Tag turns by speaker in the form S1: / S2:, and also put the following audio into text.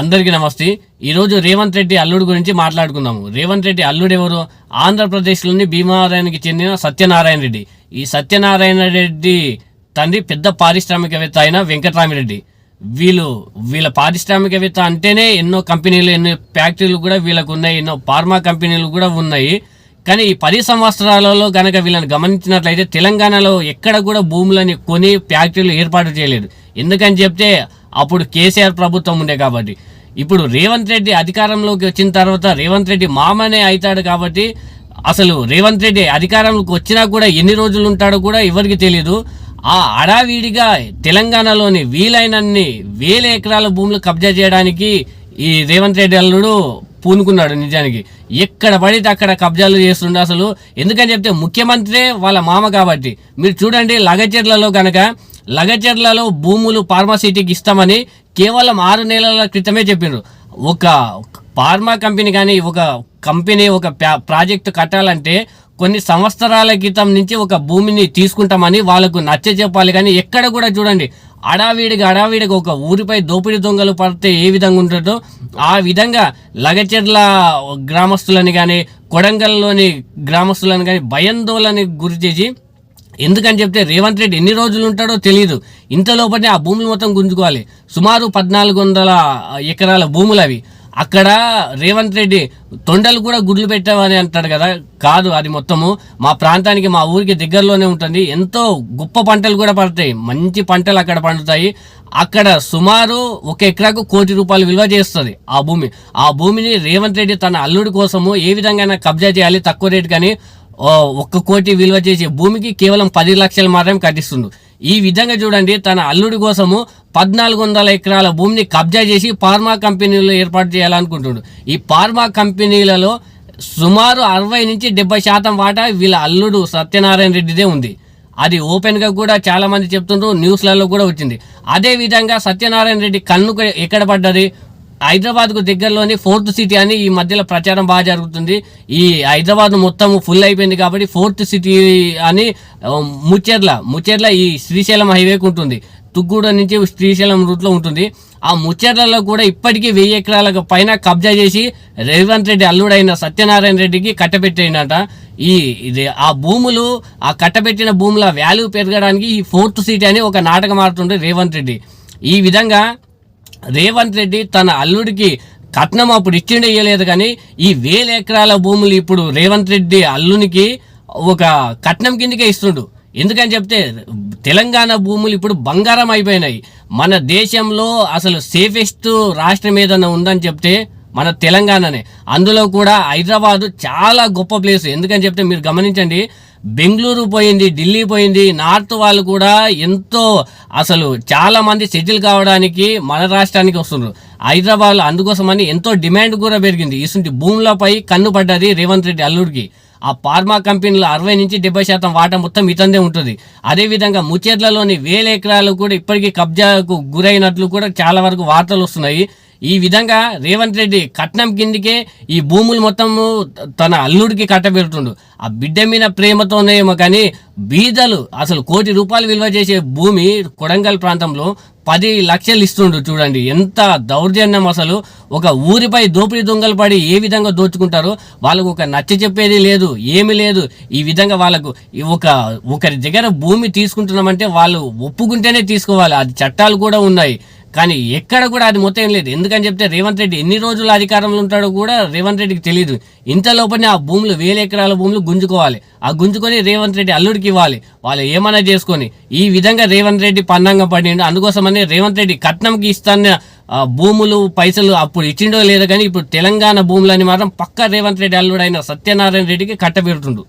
S1: అందరికీ నమస్తే. ఈరోజు రేవంత్ రెడ్డి అల్లుడు గురించి మాట్లాడుకుందాము. రేవంత్ రెడ్డి అల్లుడు ఎవరు? ఆంధ్రప్రదేశ్లోని భీమవరానికి చెందిన సత్యనారాయణ రెడ్డి. ఈ సత్యనారాయణ రెడ్డి తండ్రి పెద్ద పారిశ్రామికవేత్త అయిన వెంకటరామిరెడ్డి. వీళ్ళు వీళ్ళ పారిశ్రామికవేత్త అంటేనే ఎన్నో కంపెనీలు ఎన్నో ఫ్యాక్టరీలు కూడా వీళ్ళకు ఉన్నాయి ఎన్నో ఫార్మా కంపెనీలు కూడా ఉన్నాయి. కానీ ఈ పది సంవత్సరాలలో కనుక వీళ్ళని గమనించినట్లయితే తెలంగాణలో ఎక్కడ కూడా భూములని కొని ఫ్యాక్టరీలు ఏర్పాటు చేయలేదు. ఎందుకని చెప్తే అప్పుడు కేసీఆర్ ప్రభుత్వం ఉండే కాబట్టి. ఇప్పుడు రేవంత్ రెడ్డి అధికారంలోకి వచ్చిన తర్వాత రేవంత్ రెడ్డి మామనే అవుతాడు కాబట్టి అసలు రేవంత్ రెడ్డి అధికారంలోకి వచ్చినా కూడా ఎన్ని రోజులు ఉంటాడో కూడా ఎవరికి తెలియదు ఆ అడావిడిగా తెలంగాణలోని వీలైనన్ని వేల ఎకరాల భూములు కబ్జా చేయడానికి ఈ రేవంత్ రెడ్డి అల్లుడు పూనుకున్నాడు నిజానికి. ఎక్కడ పడితే అక్కడ కబ్జాలు చేస్తుండే అసలు. ఎందుకని చెప్తే ముఖ్యమంత్రే వాళ్ళ మామ కాబట్టి. మీరు చూడండి లగచెర్లలో కనుక లగచర్లలో భూములు ఫార్మాసిటీకి ఇస్తామని కేవలం ఆరు నెలల క్రితమే చెప్పిండ్రు. ఒక ఫార్మా కంపెనీ కానీ ఒక కంపెనీ ఒక ప్రాజెక్టు కట్టాలంటే కొన్ని సంవత్సరాల క్రితం నుంచి ఒక భూమిని తీసుకుంటామని వాళ్ళకు నచ్చ చెప్పాలి. కానీ ఎక్కడ కూడా చూడండి అడావిడిగా అడావిడిగా ఒక ఊరిపై దోపిడీ దొంగలు పడితే ఏ విధంగా ఉంటుందో ఆ విధంగా లగచెర్ల గ్రామస్తులని కానీ కొడంగల్లోని గ్రామస్తులను కానీ భయాందోళనకి గురి చేసి ఎందుకని చెప్తే రేవంత్ రెడ్డి ఎన్ని రోజులు ఉంటాడో తెలియదు ఇంత ఆ భూములు మొత్తం గుంజుకోవాలి. సుమారు పద్నాలుగు వందల ఎకరాల భూములు అవి. అక్కడ రేవంత్ రెడ్డి తొండలు కూడా గుడ్లు పెట్టామని అంటాడు కదా. కాదు అది మొత్తము. మా ప్రాంతానికి మా ఊరికి దగ్గరలోనే ఉంటుంది. ఎంతో గొప్ప పంటలు కూడా పడతాయి. మంచి పంటలు అక్కడ పండుతాయి. అక్కడ సుమారు ఒక ఎకరాకు కోటి రూపాయలు విలువ చేస్తుంది ఆ భూమి. ఆ భూమిని రేవంత్ రెడ్డి తన అల్లుడి కోసము ఏ విధంగా కబ్జా చేయాలి తక్కువ రేటు కానీ ఒక్క కోటి విలువ చేసే భూమికి కేవలం పది లక్షలు మాత్రమే కట్టిస్తుండు. ఈ విధంగా చూడండి తన అల్లుడి కోసము పద్నాలుగు వందల ఎకరాల భూమిని కబ్జా చేసి ఫార్మా కంపెనీలు ఏర్పాటు చేయాలనుకుంటుండు. ఈ ఫార్మా కంపెనీలలో సుమారు అరవై నుంచి డెబ్బై శాతం వాటా వీళ్ళ అల్లుడు సత్యనారాయణ రెడ్డిదే ఉంది. అది ఓపెన్గా కూడా చాలామంది చెప్తుండ్రు న్యూస్లలో కూడా వచ్చింది. అదే విధంగా సత్యనారాయణ రెడ్డి కన్ను ఎక్కడ పడ్డది? హైదరాబాద్కు దగ్గరలోని ఫోర్త్ సిటీ అని ఈ మధ్యలో ప్రచారం బాగా జరుగుతుంది. ఈ హైదరాబాద్ మొత్తం ఫుల్ అయిపోయింది కాబట్టి ఫోర్త్ సిటీ అని ముచ్చెర్ల ముచ్చెర్ల ఈ శ్రీశైలం హైవేకి ఉంటుంది. తుగ్గూడ నుంచి శ్రీశైలం రూట్లో ఉంటుంది. ఆ ముచ్చెర్లలో కూడా ఇప్పటికీ వెయ్యి ఎకరాలకు పైన కబ్జా చేసి రేవంత్ రెడ్డి అల్లుడైన సత్యనారాయణ రెడ్డికి కట్టబెట్టినట ఈ ఇది ఆ భూములు ఆ కట్టబెట్టిన భూముల వాల్యూ పెరగడానికి ఈ ఫోర్త్ సిటీ అని ఒక నాటకం ఆడుతుండే రేవంత్ రెడ్డి. ఈ విధంగా రేవంత్ రెడ్డి తన అల్లుడికి కట్నం అప్పుడు ఇచ్చిండే ఇయ్యలేదు కానీ ఈ వేల ఎకరాల భూములు ఇప్పుడు రేవంత్ రెడ్డి అల్లునికి ఒక కట్నం కిందకే ఇస్తుండు. ఎందుకని చెప్తే తెలంగాణ భూములు ఇప్పుడు బంగారం అయిపోయినాయి. మన దేశంలో అసలు సేఫెస్ట్ రాష్ట్రం ఏదన్నా ఉందని చెప్తే మన తెలంగాణనే. అందులో కూడా హైదరాబాదు చాలా గొప్ప ప్లేస్. ఎందుకని చెప్తే మీరు గమనించండి బెంగళూరు పోయింది ఢిల్లీ పోయింది నార్త్ వాళ్ళు కూడా ఎంతో అసలు చాలా మంది సెటిల్ కావడానికి మన రాష్ట్రానికి వస్తున్నారు. హైదరాబాద్ అందుకోసమని ఎంతో డిమాండ్ కూడా పెరిగింది. ఇసుంటి భూములపై కన్ను పడ్డది రేవంత్ రెడ్డి అల్లుడికి. ఆ ఫార్మా కంపెనీలో అరవై నుంచి డెబ్బై శాతం వాటా మొత్తం ఇతందే ఉంటుంది. అదేవిధంగా ముచేర్లలోని వేల ఎకరాలు కూడా ఇప్పటికీ కబ్జాకు గురైనట్లు కూడా చాలా వరకు వార్తలు వస్తున్నాయి. ఈ విధంగా రేవంత్ రెడ్డి కట్నం కిందికే ఈ భూములు మొత్తము తన అల్లుడికి కట్టబెడుతుండు. ఆ బిడ్డ మీద ప్రేమతోనేమో కానీ బీదలు అసలు కోటి రూపాయలు విలువ చేసే భూమి కొడంగల్ ప్రాంతంలో పది లక్షలు ఇస్తుండు చూడండి. ఎంత దౌర్జన్యం అసలు. ఒక ఊరిపై దోపిడీ దొంగలు పడి ఏ విధంగా దోచుకుంటారో వాళ్ళకు ఒక నచ్చ చెప్పేది లేదు ఏమీ లేదు. ఈ విధంగా వాళ్ళకు ఒక ఒకరి దగ్గర భూమి తీసుకుంటున్నామంటే వాళ్ళు ఒప్పుకుంటేనే తీసుకోవాలి. అది చట్టాలు కూడా ఉన్నాయి. కానీ ఎక్కడ కూడా అది మొత్తం ఏం లేదు. ఎందుకని చెప్తే రేవంత్ రెడ్డి ఎన్ని రోజులు అధికారంలో ఉంటాడో కూడా రేవంత్ రెడ్డికి తెలియదు ఇంత లోపలనే ఆ భూములు వేల ఎకరాల భూములు గుంజుకోవాలి. ఆ గుంజుకొని రేవంత్ రెడ్డి అల్లుడికి ఇవ్వాలి. వాళ్ళు ఏమైనా చేసుకొని ఈ విధంగా రేవంత్ రెడ్డి పన్నంగా పడిండు. అందుకోసమని రేవంత్ రెడ్డి కట్నంకి ఇస్తాన్న భూములు పైసలు అప్పుడు ఇచ్చిండో లేదో కానీ ఇప్పుడు తెలంగాణ భూములని మాత్రం పక్క రేవంత్ రెడ్డి అల్లుడైన సత్యనారాయణ రెడ్డికి కట్టబెడుతుండు.